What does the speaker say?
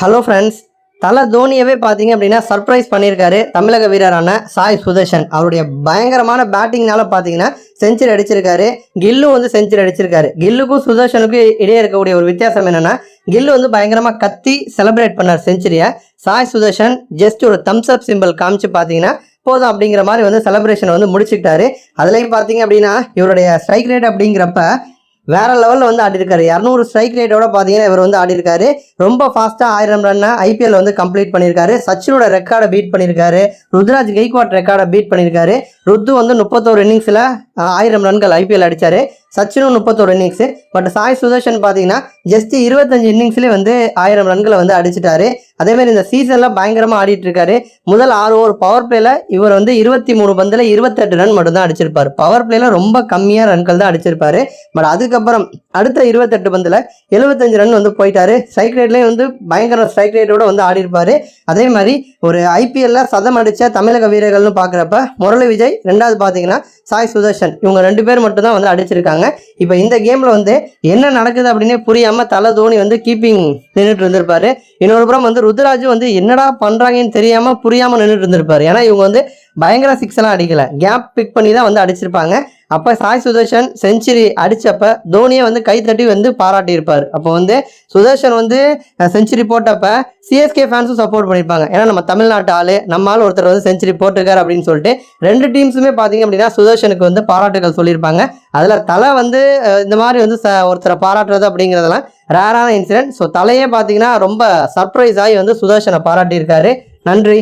Hello friends தல தோனியவே பார்த்தீங்க அப்படின்னா சர்ப்ரைஸ் பண்ணியிருக்காரு தமிழக வீரரான சாய் சுதர்ஷன். அவருடைய பயங்கரமான பேட்டிங்னால பார்த்தீங்கன்னா செஞ்சுரி அடிச்சிருக்காரு. கில்லு வந்து செஞ்சுரி அடிச்சிருக்காரு. கில்லுக்கும் சுதர்ஷனுக்கும் இடையே இருக்கக்கூடிய ஒரு வித்தியாசம் என்னென்னா கில்லு வந்து பயங்கரமாக கத்தி செலிப்ரேட் பண்ணார் செஞ்சுரியை சாய் சுதர்ஷன் ஜஸ்ட் ஒரு தம்ஸ் அப் சிம்பிள் காமிச்சு பார்த்தீங்கன்னா போதும் அப்படிங்கிற மாதிரி வந்து செலிப்ரேஷன் வந்து முடிச்சுக்கிட்டாரு. அதுலேயும் பார்த்தீங்க அப்படின்னா இவருடைய ஸ்ட்ரைக் ரேட் அப்படிங்கிறப்ப வேற லெவலில் வந்து ஆடிருக்காரு. இரநூறு ஸ்ட்ரைக் ரேட்டோட பார்த்தீங்கன்னா இவர் வந்து ஆடிருக்காரு. ரொம்ப ஃபாஸ்ட்டாக ஆயிரம் ரன்னை ஐபிஎல் வந்து கம்ப்ளீட் பண்ணியிருக்காரு சச்சினோட ரெக்கார்டை பீட் பண்ணியிருக்காரு ருத்ராஜ் கெய்க்வாட் ரெக்கார்டை பீட் பண்ணியிருக்காரு ருத்து வந்து முப்பத்தோரு இன்னிங்ஸில் ஆயிரம் ரன்கள் ஐபிஎல் அடித்தார் சச்சினும் முப்பத்தோரு இன்னிங்ஸு பட் சாய் சுதர்ஷன் பார்த்தீங்கன்னா ஜஸ்ட் இருபத்தஞ்சு இன்னிங்ஸ்லேயே வந்து ஆயிரம் ரன்களை வந்து அடிச்சிட்டாரு. அதேமாதிரி இந்த சீசனில் பயங்கரமாக ஆடிட்டு இருக்காரு முதல் ஆறு ஓவர் பவர் பிளேல இவர் வந்து இருபத்தி மூணு பந்தில் இருபத்தெட்டு ரன் மட்டும் தான் அடிச்சிருப்பார் பவர் பிளேல ரொம்ப கம்மியாக ரன்கள் தான் அடிச்சிருப்பாரு. பட் அதுக்கப்புறம் அடுத்த இருபத்தெட்டு பந்தில் எழுபத்தஞ்சு ரன் வந்து போயிட்டாரு. ஸ்ட்ரைக் ரேட்லேயும் வந்து பயங்கர ஸ்ட்ரைக் ரேட்டோட வந்து ஆடிருப்பார் அதே மாதிரி ஒரு ஐபிஎல்ல சதம் அடித்த தமிழக வீரர்கள்னு பார்க்குறப்ப முரளி விஜய் ரெண்டாவது பார்த்தீங்கன்னா சாய் சுதர்ஷன் இவங்க ரெண்டு பேர் மட்டும்தான் வந்து அடிச்சிருக்காங்க. இப்போ இந்த கேமில் வந்து என்ன நடக்குது அப்படின்னே புரியாமல் தலை தோனி வந்து கீப்பிங் நின்றுட்டு இருந்திருப்பாரு. இன்னொரு புறம் வந்து ருத்ராஜ் வந்து என்னடா பண்ணுறாங்கன்னு தெரியாமல் புரியாமல் நின்றுட்டு இருந்திருப்பார். ஏன்னா இவங்க வந்து பயங்கர சிக்ஸ் எல்லாம் அடிக்கல. கேப் பிக் பண்ணி தான் வந்து அடிச்சிருப்பாங்க. அப்போ சாய் சுதர்ஷன் செஞ்சுரி அடித்தப்ப தோனியை வந்து கை தட்டி வந்து பாராட்டியிருப்பார். அப்போ வந்து சுதர்ஷன் வந்து செஞ்சுரி போட்டப்ப சிஎஸ்கே ஃபேன்ஸும் சப்போர்ட் பண்ணியிருப்பாங்க. ஏன்னா நம்ம தமிழ்நாட்டு ஆள் நம்ம ஆள் ஒருத்தர் வந்து செஞ்சுரி போட்டிருக்காரு அப்படின்னு சொல்லிட்டு ரெண்டு டீம்ஸுமே பார்த்தீங்க அப்படின்னா சுதர்ஷனுக்கு வந்து பாராட்டுகள் சொல்லியிருப்பாங்க. அதில் தலை வந்து இந்த மாதிரி வந்து ச ஒருத்தரை பாராட்டுறது அப்படிங்கிறதெல்லாம் ரேரான இன்சிடென்ட் ஸோ தலையே பார்த்தீங்கன்னா ரொம்ப சர்ப்ரைஸ் ஆகி வந்து சுதர்ஷனை பாராட்டியிருக்காரு. நன்றி.